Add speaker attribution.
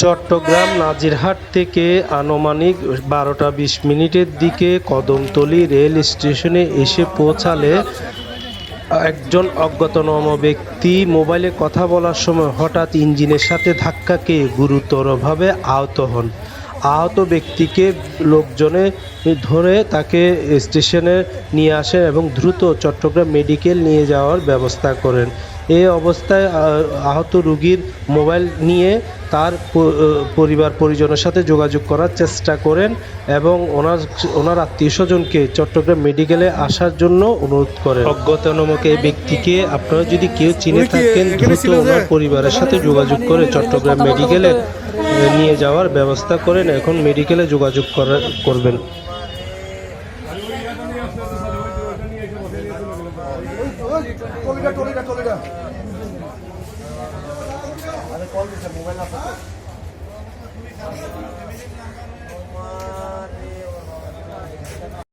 Speaker 1: চট্টগ্রাম নাজিরহাট থেকে আনুমানিক বারোটা বিশ মিনিটের দিকে কদমতলী রেল স্টেশনে এসে পৌঁছালে একজন অজ্ঞাতনাম ব্যক্তি মোবাইলে কথা বলার সময় হঠাৎ ইঞ্জিনের সাথে ধাক্কা খেয়ে গুরুতরভাবে আহত হন। আহত ব্যক্তিকে লোকজনে ধরে তাকে স্টেশনে নিয়ে আসেন এবং দ্রুত চট্টগ্রাম মেডিকেল নিয়ে যাওয়ার ব্যবস্থা করেন। এ অবস্থায় আহত রুগীর মোবাইল নিয়ে তার পরিবার পরিজনের সাথে যোগাযোগ করার চেষ্টা করেন এবং ওনার ওনার আত্মীয় স্বজনকে চট্টগ্রাম মেডিকেলে আসার জন্য অনুরোধ করেন অজ্ঞাতনামক এই ব্যক্তিকে আপনারা যদি কেউ চিনে থাকেন দ্রুত ওনার পরিবারের সাথে যোগাযোগ করে চট্টগ্রাম মেডিকেলে নিয়ে যাওয়ার ব্যবস্থা করেন এখন মেডিকেলে যোগাযোগ করবেন cuándo se mueve la foto.